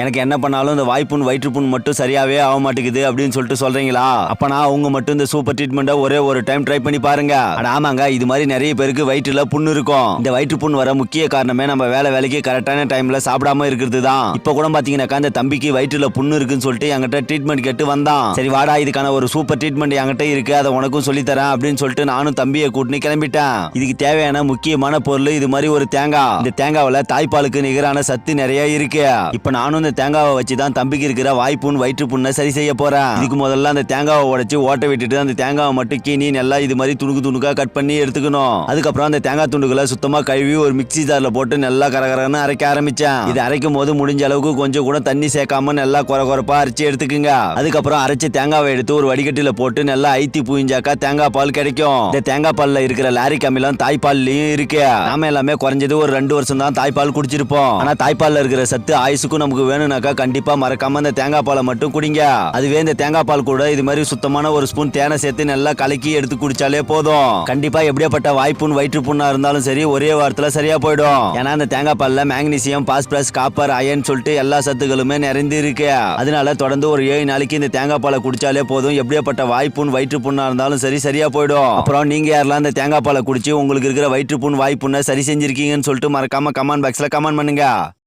எனக்கு என்ன பண்ணாலும் இந்த வாய்ப்புண் வயிற்றுப்புண் மட்டும் சரியாவே ஆக மாட்டேங்குது அப்படின்னு சொல்லிட்டு சொல்றீங்களா? அப்பனா அவங்க மட்டும் இந்த சூப்பர் ட்ரீட்மெண்ட்டை ஒரே ஒரு டைம் ட்ரை பண்ணி பாருங்க. ஆமாங்க இது மாதிரி நிறைய பேருக்கு வயிற்றுல புண்ணு இருக்கும். இந்த வயிற்றுப்புண் வர முக்கிய காரணமே நம்ம வேலை வேலைக்கு கரெக்டான டைம்ல சாப்பிடாம இருக்கிறது தான் இப்ப கூட பாத்தீங்கன்னாக்கா இந்த தம்பிக்கு வயிற்றுல புண்ணு இருக்குன்னு சொல்லிட்டு என்கிட்ட ட்ரீட்மெண்ட் கேட்டு வந்தான். சரி வாடா இதுக்கான ஒரு சூப்பர் ட்ரீட்மெண்ட் என்கிட்ட இருக்கு அதை உனக்கும் சொல்லி தரேன் அப்படின்னு சொல்லிட்டு நானும் தம்பியை கூட்டினு கிளம்பிட்டேன். இதுக்கு தேவையான முக்கியமான பொருள் இது மாதிரி ஒரு தேங்காய். இந்த தேங்காவில் தாய்ப்பாலுக்கு நிகரான சத்து நிறைய இருக்கு. இப்ப நானும் இந்த தேங்காவை வச்சு தான் தம்பிக்கு இருக்கிற வாய்ப்புண் வயிற்று புண்ணை சரி செய்ய போறேன் இதுக்கு முதல்ல அந்த தேங்காவை உடைச்சு ஓட்ட விட்டுட்டு அந்த தேங்காவை மட்டும் கீனி நல்லா இது மாதிரி துணுக்கு துணுக்கா கட் பண்ணி எடுத்துக்கணும். அதுக்கப்புறம் அந்த தேங்காய் துண்டுகளை சுத்தமா கழுவி ஒரு மிக்ஸி ஜார்ல போட்டு நல்லா கரகரன்னு அரைக்க ஆரம்பிச்சேன். இது அரைக்கும் போது முடிஞ்ச அளவுக்கு கொஞ்சம் கூட தண்ணி சேர்க்காம நல்லா குறை குறைப்பா அரைச்சு எடுத்துக்குங்க. அதுக்கப்புறம் அரைச்ச தேங்காவை எடுத்து ஒரு வடிகட்டில போட்டு நல்லா ஐத்தி பூயிஞ்சாக்கா தேங்காய் பால் கிடைக்கும். இந்த தேங்காய் பால்ல இருக்கிற லாரிக் அமிலம் தாய்ப்பால்லயும் இருக்கு. நாம எல்லாமே குறைஞ்சது ஒரு ரெண்டு வருஷம் தான் தாய்ப்பால் குடிச்சிருப்போம். ஆனா தாய்ப்பால்ல இருக்கிற சத்து ஆயுசுக்கும் நமக்கு வேணும்னாக்கா கண்டிப்பா மறக்காம இந்த தேங்காய் பாலை மட்டும் குடிங்க. அதுவே இந்த தேங்காய் பால் கூட இது மாதிரி சுத்தமான ஒரு ஸ்பூன் தேனை சேர்த்து நல்லா கலக்கி எடுத்து குடிச்சாலே போதும். கண்டிப்பா எப்படியாப்பட்ட வாய்ப்புண் வயிற்று புண்ணா இருந்தாலும் சரி ஒரே வாரத்துல சரியா போயிடும். ஏன்னா இந்த தேங்காய் பால்ல மேக்னீசியம் பாஸ்பரஸ் காப்பர் அயன் சொல்லிட்டு எல்லா சத்துக்களுமே நிறைந்து இருக்கு. அதனால தொடர்ந்து ஒரு ஏழு நாளைக்கு இந்த தேங்காய் பாலை குடிச்சாலே போதும். எப்படியாப்பட்ட வாய்ப்புண் வயிற்று புண்ணா இருந்தாலும் சரி சரியா போயிடும். அப்புறம் நீங்க யாரெல்லாம் இந்த தேங்காய் பாலை குடிச்சு உங்களுக்கு இருக்கிற வயிற்று புண் வாய்ப்புண்ணை சரி செஞ்சிருக்கீங்கன்னு சொல்லிட்டு மறக்காம கமெண்ட் பாக்ஸ்ல கமெண்ட் பண்ணுங்க.